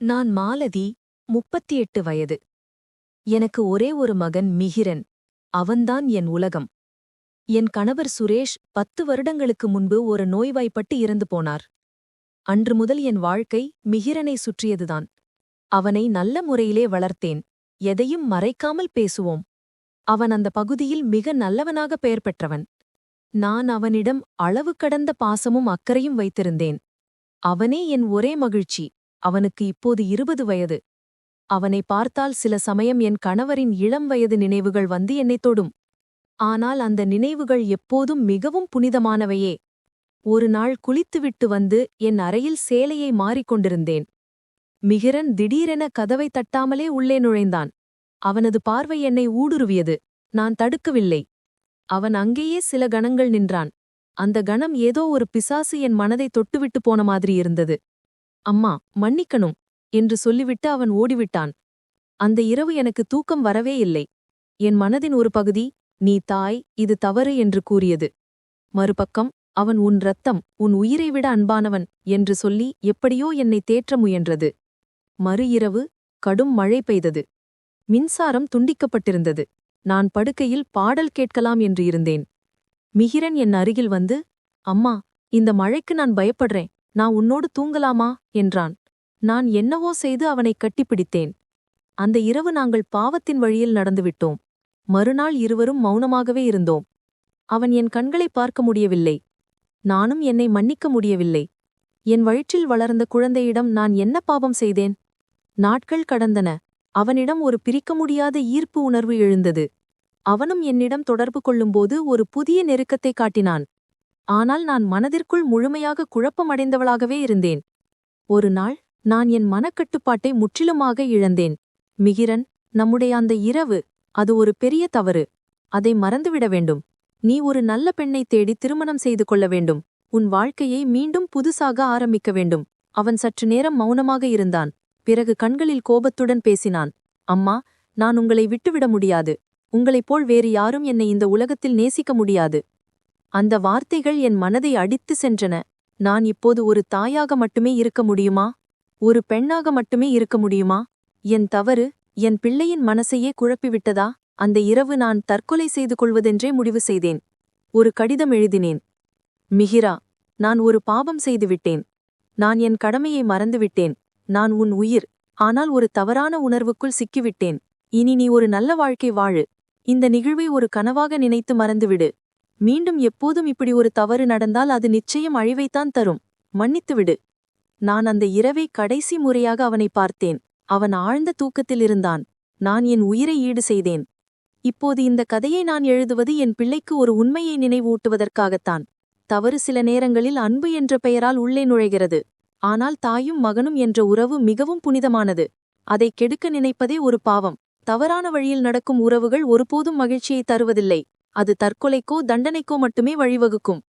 நான் மாலதி முப்பத்தி எட்டு வயது. எனக்கு ஒரே ஒரு மகன் மிகிரன். அவன்தான் என் உலகம். என் கணவர் சுரேஷ் பத்து வருடங்களுக்கு முன்பு ஒரு நோய்வாய்ப்பட்டு இறந்து போனார். அன்று முதல் என் வாழ்க்கை மிகிரனை சுற்றியதுதான். அவனை நல்ல முறையிலே வளர்த்தேன். எதையும் மறைக்காமல் பேசுவோம். அவன் அந்த பகுதியில் மிக நல்லவனாக பெயர் பெற்றவன். நான் அவனிடம் அளவு கடந்த பாசமும் அக்கறையும் வைத்திருந்தேன். அவனே என் ஒரே மகிழ்ச்சி. அவனுக்கு இப்போது இருபது வயது. அவனை பார்த்தால் சில சமயம் என் கணவரின் இளம் வயது நினைவுகள் வந்து என்னைத் தொடும். ஆனால் அந்த நினைவுகள் எப்போதும் மிகவும் புனிதமானவையே. ஒரு நாள் குளித்துவிட்டு வந்து என் அறையில் சேலையை மாறிக்கொண்டிருந்தேன் மிகிரன் திடீரென கதவை தட்டாமலே உள்ளே நுழைந்தான். அவனது பார்வை என்னை ஊடுருவியது. நான் தடுக்கவில்லை. அவன் அங்கேயே சில கணங்கள் நின்றான். அந்த கணம் ஏதோ ஒரு பிசாசு என் மனதை தொட்டுவிட்டு போன மாதிரி இருந்தது. அம்மா மன்னிக்கணும் என்று சொல்லிவிட்டு அவன் ஓடிவிட்டான். அந்த இரவு எனக்கு தூக்கம் வரவே இல்லை. என் மனதின் ஒரு பகுதி நீ தாய் இது தவறு என்று கூறியது. மறுபக்கம் அவன் உன் ரத்தம் உன் உயிரை விட அன்பானவன் என்று சொல்லி எப்படியோ என்னை தேற்ற முயன்றது. மறு இரவு கடும் மழை பெய்தது. மின்சாரம் துண்டிக்கப்பட்டிருந்தது. நான் படுக்கையில் பாடல் கேட்கலாம் என்று இருந்தேன். மிகிரன் என் அருகில் வந்து அம்மா இந்த மழைக்கு நான் பயப்படுறேன். நான் உன்னோடு தூங்கலாமா? என்றான். நான் என்னவோ செய்து அவனை கட்டிப்பிடித்தேன். அந்த இரவு நாங்கள் பாவத்தின் வழியில் நடந்துவிட்டோம். மறுநாள் இருவரும் மௌனமாகவே இருந்தோம். அவன் என் கண்களை பார்க்க முடியவில்லை. நானும் என்னை மன்னிக்க முடியவில்லை. என் வயிற்றில் வளர்ந்த குழந்தையிடம் நான் என்ன பாவம் செய்தேன்? நாட்கள் கடந்தன. அவனிடம் ஒரு பிரிக்க முடியாத ஈர்ப்பு உணர்வு எழுந்தது. அவனும் என்னிடம் தொடர்பு கொள்ளும்போது ஒரு புதிய நெருக்கத்தை காட்டினான். ஆனால் நான் மனதிற்குள் முழுமையாக குழப்பமடைந்தவளாகவே இருந்தேன். ஒரு நாள் நான் என் மனக்கட்டுப்பாட்டை முற்றிலுமாக இழந்தேன். மிகிரன் நம்முடைய அந்த இரவு அது ஒரு பெரிய தவறு. அதை மறந்துவிட வேண்டும். நீ ஒரு நல்ல பெண்ணை தேடி திருமணம் செய்து கொள்ள வேண்டும். உன் வாழ்க்கையை மீண்டும் புதுசாக ஆரம்பிக்க வேண்டும். அவன் சற்று நேரம் மௌனமாக இருந்தான். பிறகு கண்களில் கோபத்துடன் பேசினான். அம்மா நான் உங்களை விட்டுவிட முடியாது. உங்களைப் போல் வேறு யாரும் என்னை இந்த உலகத்தில் நேசிக்க முடியாது. அந்த வார்த்தைகள் என் மனதை அடித்து சென்றன. நான் இப்போது ஒரு தாயாக மட்டுமே இருக்க முடியுமா? ஒரு பெண்ணாக மட்டுமே இருக்க முடியுமா? என் தவறு என் பிள்ளையின் மனசையே குழப்பிவிட்டதா? அந்த இரவு நான் தற்கொலை செய்து கொள்வதென்றே முடிவு செய்தேன். ஒரு கடிதம் எழுதினேன். மிகிரா நான் ஒரு பாவம் செய்துவிட்டேன் நான் என் கடமையை மறந்துவிட்டேன் நான் உன் உயிர். ஆனால் ஒரு தவறான உணர்வுக்குள் சிக்கிவிட்டேன். இனி நீ ஒரு நல்ல வாழ்க்கை வாழு. இந்த நிகழ்வை ஒரு கனவாக நினைத்து மறந்துவிடு. மீண்டும் எப்போதும் இப்படி ஒரு தவறு நடந்தால் அது நிச்சயம் அழிவைத்தான் தரும். மன்னித்துவிடு. நான் அந்த இரவை கடைசி முறையாக அவனை பார்த்தேன். அவன் ஆழ்ந்த தூக்கத்தில் இருந்தான். நான் என் உயிரை ஈடு செய்தேன். இப்போது இந்த கதையை நான் எழுதுவது என் பிள்ளைக்கு ஒரு உண்மையை நினைவூட்டுவதற்காகத்தான். தவறு சில நேரங்களில் அன்பு என்ற பெயரால் உள்ளே நுழைகிறது. ஆனால் தாயும் மகனும் என்ற உறவு மிகவும் புனிதமானது. அதை கெடுக்க நினைப்பதே ஒரு பாவம். தவறான வழியில் நடக்கும் உறவுகள் ஒருபோதும் மகிழ்ச்சியை தருவதில்லை. அது தற்கொலைக்கோ தண்டனைக்கோ மட்டுமே வழிவகுக்கும்.